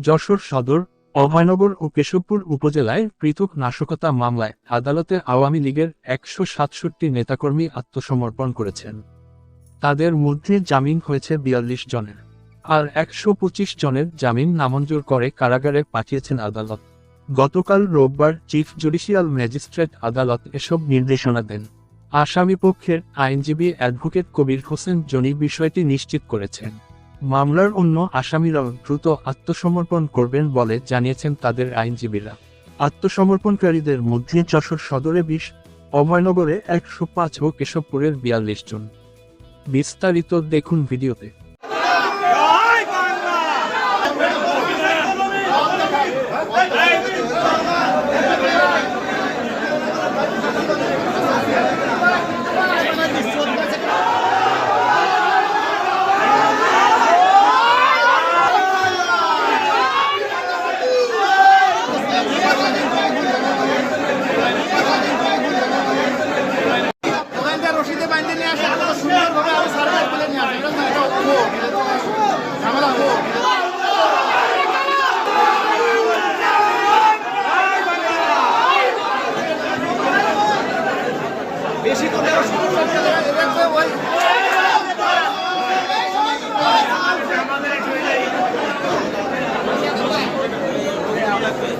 যশোর সদর, অভয়নগর ও কেশবপুর উপজেলায় পৃথক নাশকতা মামলায় আদালতে আওয়ামী লীগের একশো সাতষট্টি নেতাকর্মী আত্মসমর্পণ করেছেন। তাদের মধ্যে জামিন হয়েছে বিয়াল্লিশ জনের। আর একশো পঁচিশ জনের জামিন নামঞ্জুর করে কারাগারে পাঠিয়েছেন আদালত। গতকাল রোববার চিফ জুডিশিয়াল ম্যাজিস্ট্রেট আদালত এসব নির্দেশনা দেন। আসামি পক্ষের আইনজীবী অ্যাডভোকেট কবির হোসেন জনি বিষয়টি নিশ্চিত করেছেন। মামলার অন্য আসামিরাও দ্রুত আত্মসমর্পণ করবেন বলে জানিয়েছেন তাদের আইনজীবীরা। আত্মসমর্পণকারীদের মধ্যে যশোর সদরে বিশ, অভয়নগরে একশো পাঁচ ও কেশবপুরের বিয়াল্লিশ জন। বিস্তারিত দেখুন ভিডিওতে। পুরুষ